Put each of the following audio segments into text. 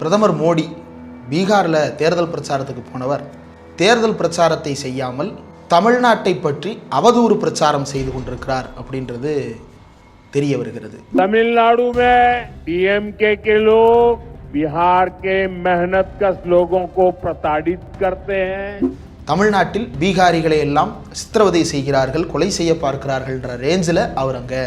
பிரதமர் மோடி பீகாரில் தேர்தல் பிரச்சாரத்துக்கு போனவர். தேர்தல் பிரச்சாரத்தை செய்யாமல் தமிழ்நாட்டை பற்றி அவதூறு பிரச்சாரம் செய்து கொண்டிருக்கிறார் அப்படின்றது தெரிய வருகிறது. தமிழ்நாடு டிஎம்கே கே பிஹார் கே மெஹனத் கஸ் லோகோ கோ பிரதாடித் கர்த்தே. தமிழ்நாட்டில் பீகாரிகளை எல்லாம் சித்திரவதை செய்கிறார்கள் கொலை செய்ய பார்க்கிறார்கள்ன்ற ரேஞ்சில் அவர் அங்கே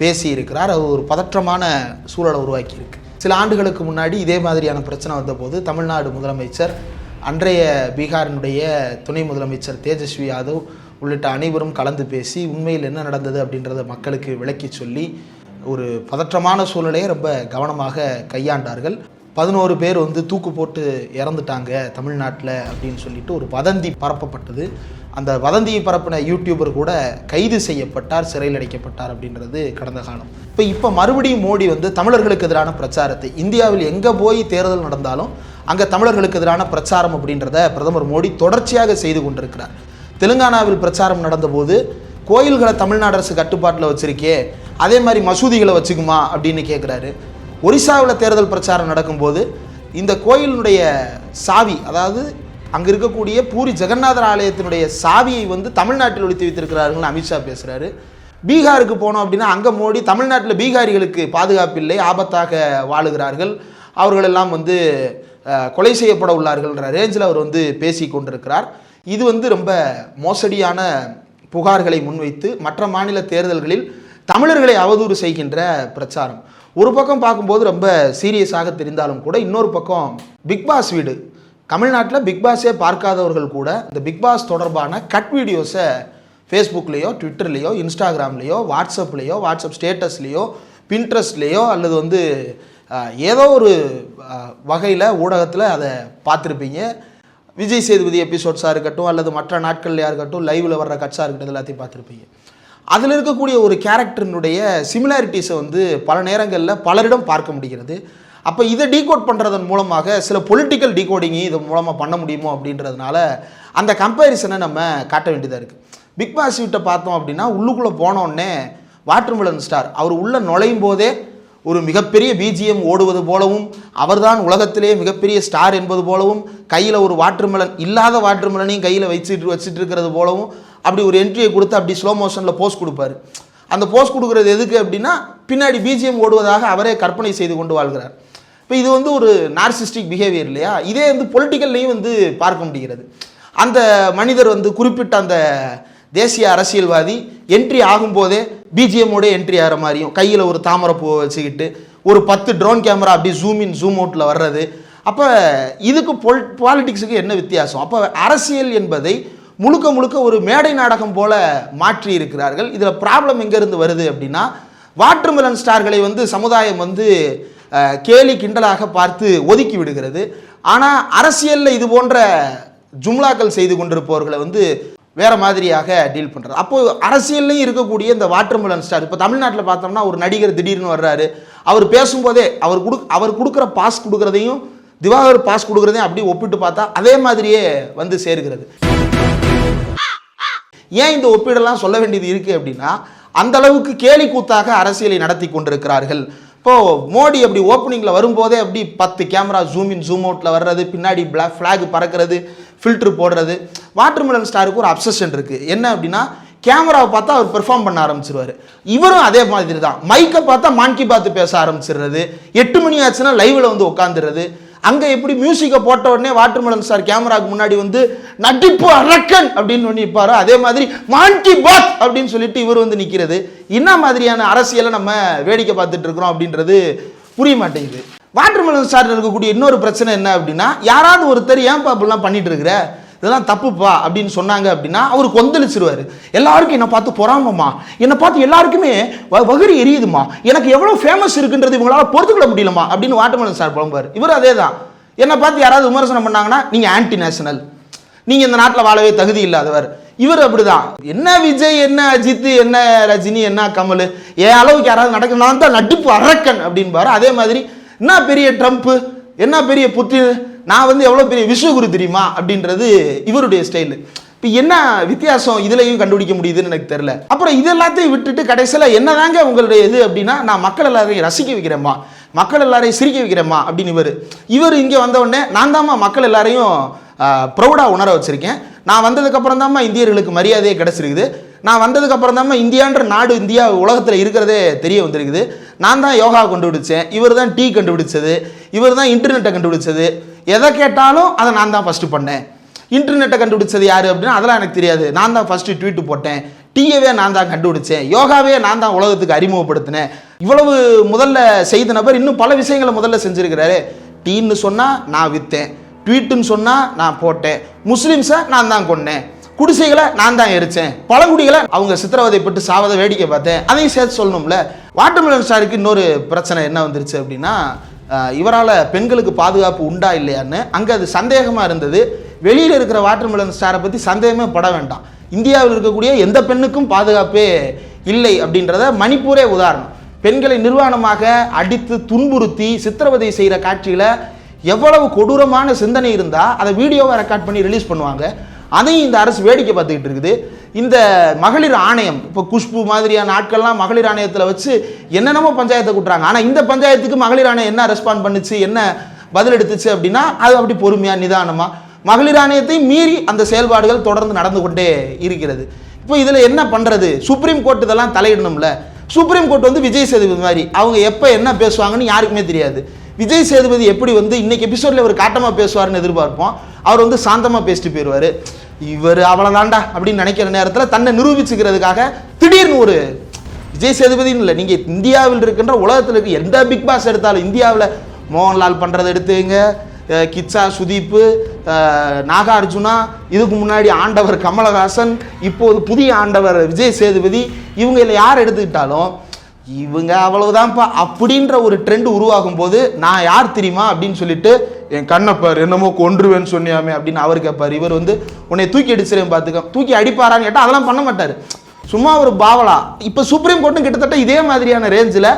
பேசியிருக்கிறார். அது ஒரு பதற்றமான சூழலை உருவாக்கியிருக்கு. சில ஆண்டுகளுக்கு முன்னாடி இதே மாதிரியான பிரச்சனை வந்தபோது தமிழ்நாடு முதலமைச்சர் அன்றைய பீகாரினுடைய துணை முதலமைச்சர் தேஜஸ்வி யாதவ் உள்ளிட்ட அனைவரும் கலந்து பேசி உண்மையில் என்ன நடந்தது அப்படின்றத மக்களுக்கு விளக்கி சொல்லி ஒரு பதற்றமான சூழ்நிலையை ரொம்ப கவனமாக கையாண்டார்கள். பதினோரு பேர் வந்து தூக்கு போட்டு இறந்துட்டாங்க தமிழ்நாட்டில் அப்படின்னு சொல்லிட்டு ஒரு வதந்தி பரப்பப்பட்டது. அந்த வதந்தியை பரப்பின யூடியூபர் கூட கைது செய்யப்பட்டார் சிறையில் அடைக்கப்பட்டார் அப்படின்றது கடந்த காலம். இப்போ இப்போ மறுபடியும் மோடி வந்து தமிழர்களுக்கு எதிரான பிரச்சாரத்தை இந்தியாவில் எங்கே போய் தேர்தல் நடந்தாலும் அங்கே தமிழர்களுக்கு எதிரான பிரச்சாரம் அப்படின்றத பிரதமர் மோடி தொடர்ச்சியாக செய்து கொண்டிருக்கிறார். தெலுங்கானாவில் பிரச்சாரம் நடந்தபோது கோயில்களை தமிழ்நாடு அரசு கட்டுப்பாட்டில் வச்சிருக்கே அதே மாதிரி மசூதிகளை வச்சுக்குமா அப்படின்னு கேட்குறாரு ஒரிசாவில் தேர்தல் பிரச்சாரம் நடக்கும்போது இந்த கோயிலினுடைய சாவி அதாவது அங்கே இருக்கக்கூடிய பூரி ஜெகநாதர் ஆலயத்தினுடைய சாவியை வந்து தமிழ்நாட்டில் ஒழித்து வைத்திருக்கிறார்கள்னு அமித்ஷா பேசுகிறாரு பீகாருக்கு போனோம் அப்படின்னா அங்கே மோடி தமிழ்நாட்டில் பீகாரிகளுக்கு பாதுகாப்பு இல்லை ஆபத்தாக வாழுகிறார்கள். அவர்களெல்லாம் வந்து கொலை செய்யப்பட உள்ளார்கள்ன்ற ரேஞ்சில் அவர் வந்து பேசி கொண்டிருக்கிறார். இது வந்து ரொம்ப மோசடியான புகார்களை முன்வைத்து மற்ற மாநில தேர்தல்களில் தமிழர்களை அவதூறு செய்கின்ற பிரச்சாரம். ஒரு பக்கம் பார்க்கும்போது ரொம்ப சீரியஸாக தெரிந்தாலும் கூட இன்னொரு பக்கம் பிக் பாஸ் வீடு. தமிழ்நாட்டில் பிக்பாஸே பார்க்காதவர்கள் கூட இந்த பிக்பாஸ் தொடர்பான கட் வீடியோஸை ஃபேஸ்புக்லேயோ ட்விட்டர்லேயோ இன்ஸ்டாகிராம்லேயோ வாட்ஸ்அப்லேயோ வாட்ஸ்அப் ஸ்டேட்டஸ்லேயோ பின்ட்ரெஸ்ட்லேயோ அல்லது வந்து ஏதோ ஒரு வகையில் ஊடகத்தில் அதை பார்த்துருப்பீங்க. விஜய் சேதுபதி எபிசோட்ஸாக இருக்கட்டும் அல்லது மற்ற நாட்கள்லையாக இருக்கட்டும் லைவில் வர்ற கட்ஸாக இருக்கட்டும் எல்லாத்தையும் பார்த்துருப்பீங்க. அதில் இருக்கக்கூடிய ஒரு கேரக்டரினுடைய சிமிலாரிட்டிஸை வந்து பல நேரங்களில் பலரிடம் பார்க்க முடிகிறது. அப்போ இதை டீகோட் பண்ணுறதன் மூலமாக சில பொலிட்டிக்கல் டீகோடிங்கையும் இது மூலமாக பண்ண முடியுமோ அப்படின்றதுனால அந்த கம்பேரிசனை நம்ம காட்ட வேண்டியதாக இருக்குது பிக் பாஸ் வீட்டை பார்த்தோம் அப்படின்னா உள்ளுக்குள்ளே போனோடனே வாட்டர்மிலன் ஸ்டார் அவர் உள்ளே நுழையும் போதே ஒரு மிகப்பெரிய பிஜிஎம் ஓடுவது போலவும் அவர்தான் உலகத்திலேயே மிகப்பெரிய ஸ்டார் என்பது போலவும் கையில் ஒரு வாட்டர்மெலன் இல்லாத வாட்டர்மெலனையும் கையில் வச்சுட்டு வச்சுட்டு இருக்கிறது போலவும் அப்படி ஒரு என்ட்ரியை கொடுத்து அப்படி ஸ்லோ மோஷனில் போஸ்ட் கொடுப்பாரு. அந்த போஸ்ட் கொடுக்குறது எதுக்கு அப்படின்னா பின்னாடி பிஜிஎம் ஓடுவதாக அவரே கற்பனை செய்து கொண்டு வாழ்கிறார். இப்போ இது வந்து ஒரு நார்சிஸ்டிக் பிஹேவியர் இல்லையா? இதே வந்து பொலிட்டிக்கல்லையும் வந்து பார்க்க முடிகிறது. அந்த மனிதர் வந்து குறிப்பிட்ட அந்த தேசிய அரசியல்வாதி என்ட்ரி ஆகும்போதே பிஜிஎம்மோட என்ட்ரி ஆகிற மாதிரியும் கையில் ஒரு தாமரை பூ வச்சுக்கிட்டு ஒரு பத்து ட்ரோன் கேமரா அப்படி ஜூம் இன் ஜூம் அவுட்டில் வர்றது. அப்போ இதுக்கு பொல் பாலிட்டிக்ஸுக்கு என்ன வித்தியாசம்? அப்போ அரசியல் என்பதை முழுக்க முழுக்க ஒரு மேடை நாடகம் போல மாற்றி இருக்கிறார்கள். இதில் ப்ராப்ளம் எங்கேருந்து வருது அப்படின்னா வாட்டர்மெலன் ஸ்டார்களை வந்து சமுதாயம் வந்து கேலி கிண்டலாக பார்த்து ஒதுக்கி விடுகிறது. ஆனால் அரசியலில் இது போன்ற ஜும்லாக்கள் செய்து கொண்டிருப்பவர்களை வந்து வேற மாதிரியாக டீல் பண்ணுறது அப்போ அரசியல்லையும் இருக்கக்கூடிய இந்த வாட்டர்மெலன் ஸ்டார் இப்போ தமிழ்நாட்டில் பார்த்தோம்னா ஒரு நடிகர் திடீர்னு வர்றாரு. அவர் பேசும்போதே அவர் கொடு அவர் கொடுக்குற பாஸ் கொடுக்குறதையும் திவாகர் பாஸ் கொடுக்குறதையும் அப்படியே ஒப்பிட்டு பார்த்தா அதே மாதிரியே வந்து சேர்கிறது. ஏன் இந்த ஒப்பீடெல்லாம் சொல்ல வேண்டியது இருக்குது அப்படின்னா அந்த அளவுக்கு கேலி கூத்தாக அரசியலை நடத்தி கொண்டிருக்கிறார்கள். இப்போது மோடி அப்படி ஓப்பனிங்கில் வரும்போதே அப்படி பத்து கேமரா ஜூம் இன் ஜூம் அவுட்டில் வர்றது பின்னாடி பிளாக் ஃப்ளாக் பறக்கிறது ஃபில்ட்ரு போடுறது. வாட்டர்மெலன் ஸ்டாருக்கு ஒரு அப்சஷன் இருக்குது என்ன அப்படின்னா கேமராவை பார்த்தா அவர் பெர்ஃபார்ம் பண்ண ஆரம்பிச்சிருவாரு. இவரும் அதே மாதிரி தான் மைக்கை பார்த்தா மான்கி பார்த்து பேச ஆரம்பிச்சிடுறது. எட்டு மணி ஆச்சுன்னா லைவில் வந்து உட்காந்துடுறது அங்கே எப்படி மியூசிக்கை போட்ட உடனே வாட்டர்மெலன் சார் கேமராவுக்கு முன்னாடி வந்து நடிப்பு அரக்கன் அப்படின்னு ஒன்று நிற்பாரோ அதே மாதிரி மான்கி பாத் அப்படின்னு சொல்லிட்டு இவர் வந்து நிற்கிறது என்ன மாதிரியான அரசியலை நம்ம வேடிக்கை பார்த்துட்டு இருக்கிறோம் அப்படின்றது புரிய மாட்டேங்குது. வாட்டர்மெலன் சார் இருக்கக்கூடிய இன்னொரு பிரச்சனை என்ன அப்படின்னா யாராவது ஒருத்தர் ஏன் அப்படிலாம் பண்ணிட்டு இருக்கிற? இதெல்லாம் தப்புப்பா அப்படின்னு சொன்னாங்க அப்படின்னா அவர் கொந்தளிச்சிருவார். எல்லாருக்கும் என்னை பார்த்து பொறாமம்மா. என்னை பார்த்து எல்லாருக்குமே வ- எரியுதுமா எனக்கு எவ்வளோ ஃபேமஸ் இருக்குன்றது இவங்களால் பொறுத்துக்கிட முடியலமா அப்படின்னு வாட்டர்மெலன் சார் புலம்பார் இவர் அதே தான் என்னை பார்த்து யாராவது விமர்சனம் பண்ணாங்கன்னா நீங்கள் ஆன்டி நேஷனல் நீங்கள் இந்த நாட்டில் வாழவே தகுதி இல்லாதவர். இவர் அப்படிதான். என்ன விஜய் என்ன அஜித் என்ன ரஜினி என்ன கமல் என் அளவுக்கு யாராவது நடக்க நான் தான் நடிப்பு அரக்கன் அப்படின்பாரு. அதே மாதிரி என்ன பெரிய ட்ரம்ப்பு? என்ன பெரிய புத்தி நான் வந்து எவ்வளோ பெரிய விஸ்வகுரு தெரியுமா? அப்படின்றது இவருடைய ஸ்டைலு இப்போ என்ன வித்தியாசம் இதுலையும் கண்டுபிடிக்க முடியுதுன்னு எனக்கு தெரில அப்புறம் இது எல்லாத்தையும் விட்டுட்டு கடைசியில் என்னதாங்க உங்களுடைய இது அப்படின்னா நான் மக்கள் எல்லாரையும் ரசிக்க வைக்கிறேம்மா. மக்கள் எல்லாரையும் சிரிக்க வைக்கிறேம்மா அப்படின்னு இவர். இவர் இங்கே வந்தவுடனே நான் தாம்மா மக்கள் எல்லாரையும் ப்ரௌடாக உணர வச்சுருக்கேன். நான் வந்ததுக்கப்புறம் தாம்மா இந்தியர்களுக்கு மரியாதையே கிடச்சிருக்குது. நான் வந்ததுக்கப்புறம் தான் இந்தியான்ற நாடு இந்தியா உலகத்தில் இருக்கிறதே தெரிய வந்திருக்குது. நான் தான் யோகா கண்டுபிடிச்சேன். இவர் தான் டீ கண்டுபிடிச்சது. இவர் தான் இன்டர்நெட்டை கண்டுபிடிச்சது. எதை கேட்டாலும் அதை நான் தான் ஃபஸ்ட்டு பண்ணேன். இன்டர்நெட்டை கண்டுபிடிச்சது யார் அப்படின்னா அதெல்லாம் எனக்கு தெரியாது. நான் தான் ஃபஸ்ட்டு ட்வீட்டு போட்டேன். டீயவே நான் தான் கண்டுபிடிச்சேன். யோகாவே நான் தான் உலகத்துக்கு அறிமுகப்படுத்தினேன். இவ்வளவு முதல்ல செய்த நபர் இன்னும் பல விஷயங்களை முதல்ல செஞ்சுருக்கிறாரு. டீன்னு சொன்னால் நான் விற்றேன் ட்வீட்டுன்னு சொன்னால் நான் போட்டேன். முஸ்லீம்ஸை நான் தான் கொன்னேன். குடிசைகளை நான் தான் எரிச்சேன். பழங்குடிகளை அவங்க சித்திரவதைப்பட்டு சாவதை வேடிக்கை பார்த்தேன். அதையும் சேர்த்து சொல்லணும்ல. வாட்டர்மெலன் ஸ்டாருக்கு இன்னொரு பிரச்சனை என்ன வந்துருச்சு அப்படின்னா இவரால் பெண்களுக்கு பாதுகாப்பு உண்டா இல்லையான்னு. அங்கே அது சந்தேகமாக இருந்தது. வெளியில் இருக்கிற வாட்டர்மெலன் ஸ்டாரை பற்றி சந்தேகமே பட வேண்டாம். இந்தியாவில் இருக்கக்கூடிய எந்த பெண்ணுக்கும் பாதுகாப்பே இல்லை அப்படின்றத மணிப்பூரே உதாரணம். பெண்களை நிர்வாணமாக அடித்து துன்புறுத்தி சித்திரவதை செய்கிற காட்சிகளை எவ்வளவு கொடூரமான சிந்தனை இருந்தால் அதை வீடியோவை ரெக்கார்ட் பண்ணி ரிலீஸ் பண்ணுவாங்க. அதையும் இந்த அரசு வேடிக்கை பார்த்துக்கிட்டு இருக்குது. இந்த மகளிர் ஆணையம் இப்போ குஷ்பு மாதிரியான ஆட்கள்லாம் மகளிர் ஆணையத்தில் வச்சு என்னென்னமோ பஞ்சாயத்தை கூட்டுறாங்க. ஆனால் இந்த பஞ்சாயத்துக்கு மகளிர் ஆணையம் என்ன ரெஸ்பாண்ட் பண்ணுச்சு என்ன பதில் எடுத்துச்சு அப்படின்னா அது அப்படி பொறுமையாக நிதானமாக மகளிர் ஆணையத்தை மீறி அந்த செயல்பாடுகள் தொடர்ந்து நடந்து கொண்டே இருக்கிறது. இப்போ இதில் என்ன பண்ணுறது சுப்ரீம் கோர்ட் இதெல்லாம் தலையிடணும்ல. சுப்ரீம் கோர்ட் வந்து விஜய் சேதுபதி மாதிரி. அவங்க எப்போ என்ன பேசுவாங்கன்னு யாருக்குமே தெரியாது. விஜய் சேதுபதி எப்படி வந்து இன்னைக்கு எபிசோடில் ஒரு காட்டமாக பேசுவார்னு எதிர்பார்ப்போம். அவர் வந்து சாந்தமாக பேசிட்டு போயிடுவார் இவர் அவ்வளோதாண்டா அப்படின்னு நினைக்கிற நேரத்தில் தன்னை நிரூபிச்சுக்கிறதுக்காக திடீர்னு ஒரு விஜய் சேதுபதினு இல்லை நீங்கள் இந்தியாவில் இருக்கின்ற உலகத்தில் இருக்க எந்த பிக் பாஸ் எடுத்தாலும் இந்தியாவில் மோகன்லால் பண்ணுறதை எடுத்துங்க. கிச்சா சுதீப்பு நாகார்ஜுனா இதுக்கு முன்னாடி ஆண்டவர் கமலஹாசன் இப்போது புதிய ஆண்டவர் விஜய் சேதுபதி இவங்க யார் எடுத்துக்கிட்டாலும் இவங்க அவ்வளவுதான்ப்பா அப்படின்ற ஒரு ட்ரெண்ட் உருவாகும் போது நான் யார் தெரியுமா அப்படின்னு சொல்லிட்டு என் கண்ணப்பார் என்னமோ கொன்றுவேன்னு சொன்னியாமே அப்படின்னு அவர் கேட்பார் இவர் வந்து உன்னை தூக்கி அடிச்சிருவேன் பார்த்துக்க தூக்கி அடிப்பாரான்னு கேட்டால் அதெல்லாம் பண்ண மாட்டார். சும்மா ஒரு பாவலா. இப்போ சுப்ரீம் கோர்ட்டும் கிட்டத்தட்ட இதே மாதிரியான ரேஞ்சில்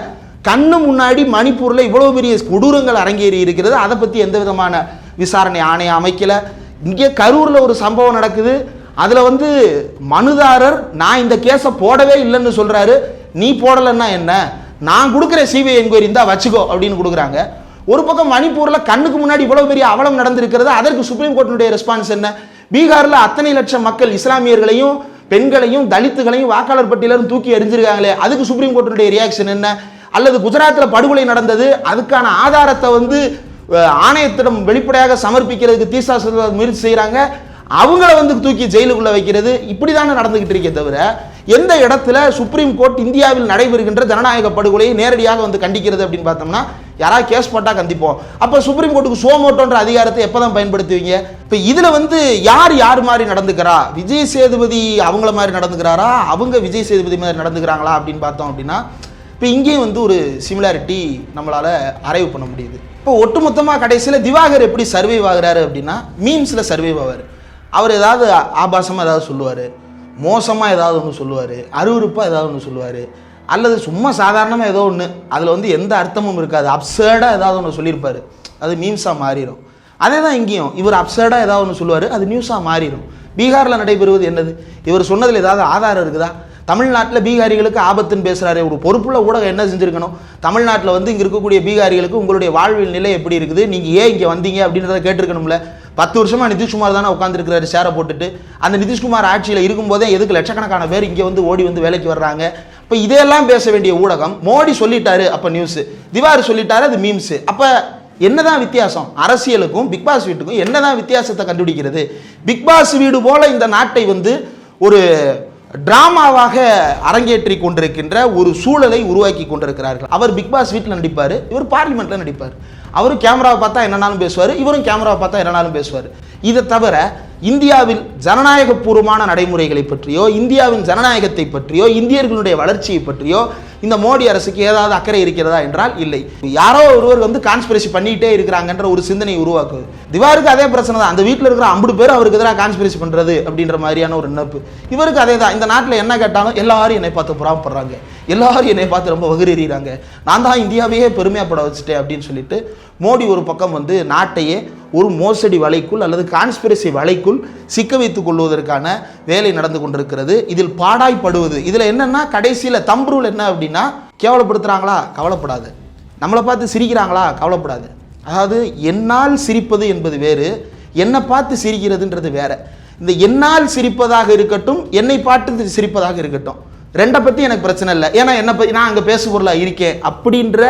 கண்ணு முன்னாடி மணிப்பூரில் இவ்வளோ பெரிய கொடூரங்கள் அரங்கேறி இருக்கிறது. அதை பற்றி எந்த விதமான விசாரணை ஆணையம் அமைக்கலை. இங்கே கரூரில் ஒரு சம்பவம் நடக்குது. அதில் வந்து மனுதாரர் நான் இந்த கேஸை போடவே இல்லைன்னு சொல்கிறாரு நீ போடலைன்னா என்ன? நான் கொடுக்குற சிபிஐ என்கொயரி இருந்தால் வச்சுக்கோ அப்படின்னு கொடுக்குறாங்க. ஒரு பக்கம் மணிப்பூரில் கண்ணுக்கு முன்னாடி இவ்வளோ பெரிய அவலம் நடந்திருக்கிறது அதற்கு சுப்ரீம் கோர்ட்டினுடைய ரெஸ்பான்ஸ் என்ன? பீகாரில் அத்தனை லட்சம் மக்கள் இஸ்லாமியர்களையும் பெண்களையும் தலித்துகளையும் வாக்காளர் பட்டியலும் தூக்கி எறிஞ்சிருக்காங்களே அதுக்கு சுப்ரீம் கோர்ட்டினுடைய ரியாக்ஷன் என்ன? அல்லது குஜராத்தில் படுகொலை நடந்தது அதுக்கான ஆதாரத்தை வந்து ஆணையத்திடம் வெளிப்படையாக சமர்ப்பிக்கிறதுக்கு தீசா முயற்சி செய்கிறாங்க அவங்கள வந்து தூக்கி ஜெயிலுக்குள்ளே வைக்கிறது. இப்படி தானே நடந்துக்கிட்டு இருக்கே தவிர எந்த இடத்துல சுப்ரீம் கோர்ட் இந்தியாவில் நடைபெறுகின்ற ஜனநாயக படுகொலையை நேரடியாக வந்து கண்டிக்கிறது அப்படின்னு பார்த்தோம்னா யாராவது கேஸ் போட்டால் கண்டிப்போம். அப்போ சுப்ரீம் கோர்ட்டுக்கு சோமோட்டோன்ற அதிகாரத்தை எப்போ தான் பயன்படுத்துவீங்க? இப்போ இதில் வந்து யார் யார் மாதிரி நடந்துக்கிறா? விஜய் சேதுபதி அவங்கள மாதிரி நடந்துக்கிறாரா? அவங்க விஜய் சேதுபதி மாதிரி நடந்துக்கிறாங்களா அப்படின்னு பார்த்தோம் அப்படின்னா இப்போ இங்கேயும் வந்து ஒரு சிமிலாரிட்டி நம்மளால் அரைவு பண்ண முடியுது. இப்போ ஒட்டுமொத்தமாக கடைசியில் திவாகர் எப்படி சர்வைவ் ஆகிறாரு அப்படின்னா மீம்ஸில் சர்வைவ் ஆவார். அவர் ஏதாவது ஆபாசமாக ஏதாவது சொல்லுவார். மோசமாக ஏதாவது ஒன்று சொல்லுவார் அருவருப்பாக ஏதாவது ஒன்று சொல்லுவார் அல்லது சும்மா சாதாரணமாக ஏதோ ஒன்று அதில் வந்து எந்த அர்த்தமும் இருக்காது. அப்சர்டாக ஏதாவது ஒன்று சொல்லியிருப்பார். அது மீம்ஸாக மாறிடும் அதே தான் இங்கேயும். இவர் அப்சர்டாக ஏதாவது ஒன்று சொல்லுவார் அது நியூஸாக மாறிடும் பீகாரில் நடைபெறுவது என்னது? இவர் சொன்னதில் ஏதாவது ஆதாரம் இருக்குதா? தமிழ்நாட்டில் பீகாரிகளுக்கு ஆபத்துன்னு பேசுகிறாரு ஒரு பொறுப்புள்ள ஊடகம் என்ன செஞ்சுருக்கணும்? தமிழ்நாட்டில் வந்து இங்கே இருக்கக்கூடிய பீகாரிகளுக்கு உங்களுடைய வாழ்வியல் நிலை எப்படி இருக்குது? நீங்கள் ஏன் இங்கே வந்தீங்க அப்படின்றத கேட்டிருக்கணும்ல. பத்து வருஷமா நிதிஷ்குமார் தானே உட்காந்துருக்கிறாரு சேரை போட்டுட்டு. அந்த நிதிஷ்குமார் ஆட்சியில் இருக்கும்போதே எதுக்கு லட்சக்கணக்கான பேர் இங்கே வந்து ஓடி வந்து வேலைக்கு வர்றாங்க? இப்போ இதையெல்லாம் பேச வேண்டிய ஊடகம் மோடி சொல்லிட்டாரு அப்போ நியூஸு திவாரி சொல்லிட்டாரு அது மீம்ஸு அப்போ என்னதான் வித்தியாசம்? அரசியலுக்கும் பிக் பாஸ் வீட்டுக்கும் என்னதான் வித்தியாசத்தை கண்டுபிடிக்கிறது? பிக் பாஸ் வீடு போல இந்த நாட்டை வந்து ஒரு டிராமாவாக அரங்கேற்றி கொண்டிருக்கின்ற ஒரு சூழலை உருவாக்கி கொண்டிருக்கிறார்கள். அவர் பிக் பாஸ் வீட்டில் நடிப்பார் இவர் பார்லிமெண்ட்டில் நடிப்பார். அவரும் கேமராவை பார்த்தா என்னன்னாலும் பேசுவார் இவரும் கேமராவை பார்த்தா என்னன்னாலும் பேசுவார். இதை தவிர இந்தியாவில் ஜனநாயகபூர்வமான நடைமுறைகளை பற்றியோ இந்தியாவின் ஜனநாயகத்தை பற்றியோ இந்தியர்களுடைய வளர்ச்சியை பற்றியோ இந்த மோடி அரசுக்கு ஏதாவது அக்கறை இருக்கிறதா என்றால் இல்லை. யாரோ ஒருவர் வந்து கான்ஸ்பிரசி பண்ணிக்கிட்டே இருக்கிறாங்கன்ற ஒரு சிந்தனை உருவாக்குது. திவாருக்கு அதே பிரச்சனை தான். அந்த வீட்டில் இருக்கிற ஐம்பது பேர் அவருக்கு எதிராக கான்ஸ்பிரசி பண்ணுறது அப்படின்ற மாதிரியான ஒரு நினைப்பு இவருக்கு அதே தான். இந்த நாட்டில் என்ன கேட்டாலும் எல்லாரும் என்னை பார்த்து புறாப்படுறாங்க எல்லாரும் என்னை பார்த்து ரொம்ப வகுறீறாங்க நான் தான் இந்தியாவையே பெருமையாப்பட வச்சுட்டேன் அப்படின்னு சொல்லிட்டு மோடி ஒரு பக்கம் வந்து நாட்டையே ஒரு மோசடி வலைக்குள் அல்லது கான்ஸ்பிரசி வலைக்குள் சிக்க வைத்துக் கொள்வதற்கான வேலை நடந்து கொண்டிருக்கிறது. இதில் பாடாய்ப்படுவது. இதில் என்னென்னா கடைசியில் தம்ப்ரூல் என்ன அப்படின்னா கேவலப்படுத்துகிறாங்களா கவலைப்படாது. நம்மளை பார்த்து சிரிக்கிறாங்களா? கவலைப்படாது. அதாவது என்னால் சிரிப்பது என்பது வேறு என்னை பார்த்து சிரிக்கிறதுன்றது வேற. இந்த என்னால் சிரிப்பதாக இருக்கட்டும் என்னை பார்த்து சிரிப்பதாக இருக்கட்டும். ரெண்டை பற்றி எனக்கு பிரச்சனை இல்லை. ஏன்னா என்னை பற்றி நான் அங்கே பேச பொருளாக இருக்கேன். அப்படின்ற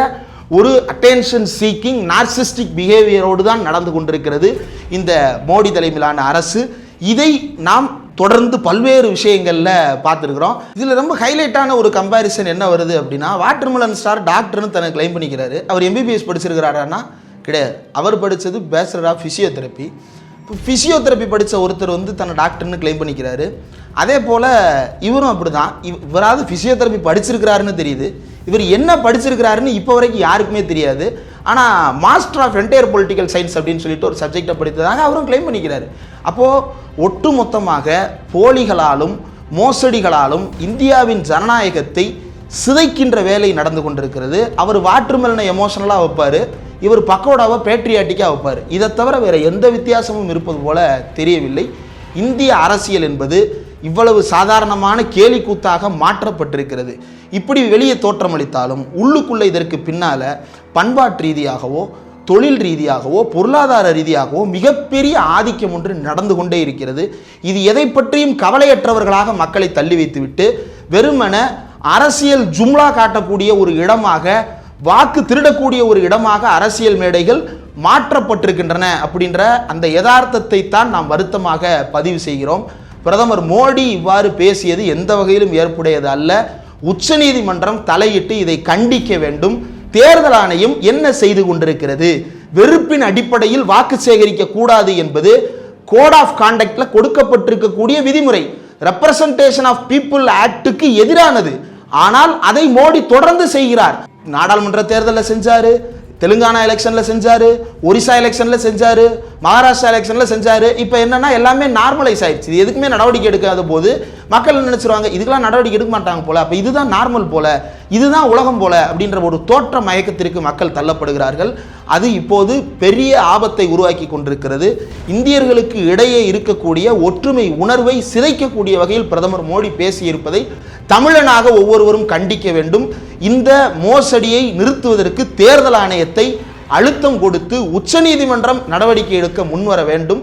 ஒரு அட்டென்ஷன் சீக்கிங் நார்சிஸ்டிக் பிஹேவியரோடு தான் நடந்து கொண்டிருக்கிறது இந்த மோடி தலைமையிலான அரசு. இதை நாம் தொடர்ந்து பல்வேறு விஷயங்களில் பார்த்துருக்குறோம். இதில் ரொம்ப ஹைலைட்டான ஒரு கம்பேரிசன் என்ன வருது அப்படின்னா வாட்டர்மெலன் ஸ்டார் டாக்டர்னு தனக்கு கிளைம் பண்ணிக்கிறாரு. அவர் எம்பிபிஎஸ் படிச்சிருக்கிறாரான்னா கிடையாது. அவர் படித்தது பேச்சுலர் ஆஃப் ஃபிசியோதெரப்பி ஃபிசியோதெரப்பி படித்த ஒருத்தர் வந்து தன்னை டாக்டர்னு கிளைம் பண்ணிக்கிறாரு. அதே போல் இவரும் அப்படி தான் இவராவது ஃபிசியோதெரப்பி படிச்சிருக்கிறாருன்னு தெரியுது. இவர் என்ன படிச்சிருக்கிறாருன்னு இப்போ வரைக்கும் யாருக்குமே தெரியாது. ஆனால் master of entire political science அப்படின்னு சொல்லிட்டு ஒரு சப்ஜெக்டை படித்ததாக அவரும் கிளைம் பண்ணிக்கிறாரு. அப்போது ஒட்டுமொத்தமாக போலிகளாலும் மோசடிகளாலும் இந்தியாவின் ஜனநாயகத்தை சிதைக்கின்ற வேலை நடந்து கொண்டிருக்கிறது. அவர் வாட்டர்மெலனை எமோஷனலாக வைப்பார். இவர் பக்கோடாவை பேட்ரியாட்டிக்காக வைப்பார். இதை தவிர வேறு எந்த வித்தியாசமும் இருப்பது போல தெரியவில்லை. இந்திய அரசியல் என்பது இவ்வளவு சாதாரணமான கேலிக்கூத்தாக மாற்றப்பட்டிருக்கிறது. இப்படி வெளியே தோற்றமளித்தாலும் உள்ளுக்குள்ளே இதற்கு பின்னால் பண்பாட்டு ரீதியாகவோ தொழில் ரீதியாகவோ பொருளாதார ரீதியாகவோ மிகப்பெரிய ஆதிக்கம் ஒன்று நடந்து கொண்டே இருக்கிறது. இது எதை பற்றியும் கவலையற்றவர்களாக மக்களை தள்ளி வைத்துவிட்டு வெறுமன அரசியல் ஜும்லா காட்டக்கூடிய ஒரு இடமாக வாக்கு திருடக்கூடிய ஒரு இடமாக அரசியல் மேடைகள் மாற்றப்பட்டிருக்கின்றன அப்படின்ற அந்த யதார்த்தத்தை தான் நாம் வருத்தமாக பதிவு செய்கிறோம். பிரதமர் மோடி இவ்வாறு பேசியது எந்த வகையிலும் ஏற்புடையது அல்ல. உச்சநீதிமன்றம் தலையிட்டு இதை கண்டிக்க வேண்டும். தேர்தல் ஆணையம் என்ன செய்து கொண்டிருக்கிறது? வெறுப்பின் அடிப்படையில் வாக்கு சேகரிக்க கூடாது என்பது கோட் ஆஃப் கான்டக்ட்ல கொடுக்கப்பட்டிருக்கக்கூடிய விதிமுறை. ரெப்ரசன்டேஷன் ஆஃப் பீப்புள் ஆக்டுக்கு எதிரானது. ஆனால் அதை மோடி தொடர்ந்து செய்கிறார். நாடாளுமன்ற தேர்தலில் செஞ்சார் தெலுங்கானா எலெக்ஷனில் செஞ்சார் ஒரிசா எலெக்ஷனில் செஞ்சார் மகாராஷ்டிரா எலெக்ஷனில் செஞ்சார். இப்போ என்னென்னா எல்லாமே நார்மலைஸ் ஆயிடுச்சு. இது எதுக்குமே நடவடிக்கை எடுக்காத போது மக்கள் நினச்சிருவாங்க? இதுக்கெல்லாம் நடவடிக்கை எடுக்க மாட்டாங்க போல. அப்போ இதுதான் நார்மல் போல. இதுதான் உலகம் போல அப்படின்ற ஒரு தோற்ற மயக்கத்திற்கு மக்கள் தள்ளப்படுகிறார்கள். அது இப்போது பெரிய ஆபத்தை உருவாக்கி கொண்டிருக்கிறது. இந்தியர்களுக்கு இடையே இருக்கக்கூடிய ஒற்றுமை உணர்வை சிதைக்கக்கூடிய வகையில் பிரதமர் மோடி பேசியிருப்பதை தமிழனாக ஒவ்வொருவரும் கண்டிக்க வேண்டும். இந்த மோசடியை நிறுத்துவதற்கு தேர்தல் ஆணையத்தை அழுத்தம் கொடுத்து உச்சநீதிமன்றம் நடவடிக்கை எடுக்க முன்வர வேண்டும்.